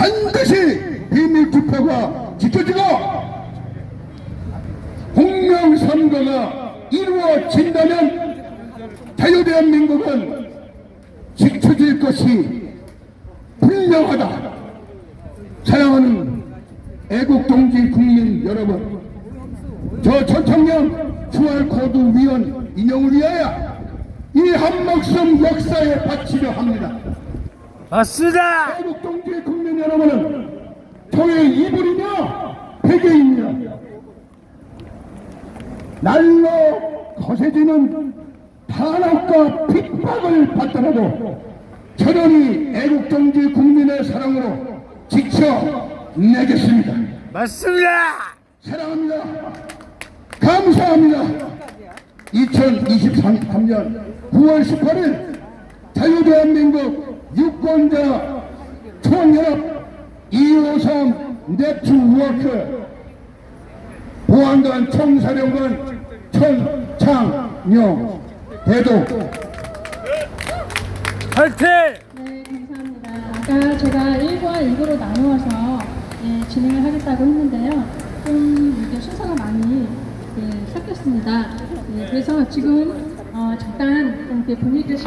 반드시 비밀 투표가 지켜지고 공명 선거가 이루어진다면 자유대한민국은 지켜질 것이 분명하다. 사랑하는 애국 동지 국민 여러분, 저 전청년 QR코드 위원 인용을 위하여 이 한목섬 역사에 바치려 합니다. 맞습니다. 애국 동지 국민 여러분은 저의 이불이며 베개입니다. 날로 거세지는 탄압과 핍박을 받더라도 저런이 애국동지 국민의 사랑으로 지켜내겠습니다. 맞습니다. 사랑합니다. 감사합니다. 2023년 9월 18일 자유대한민국 유권자 253 네트워크 보안관 총사령관 천창용 대도 화이팅! 네, 감사합니다. 아까 제가 1과 2부로 나누어서 예, 진행을 하겠다고 했는데요. 좀 이게 순서가 많이 예, 섞였습니다. 예, 그래서 지금 어, 잠깐 좀 이렇게 분위기를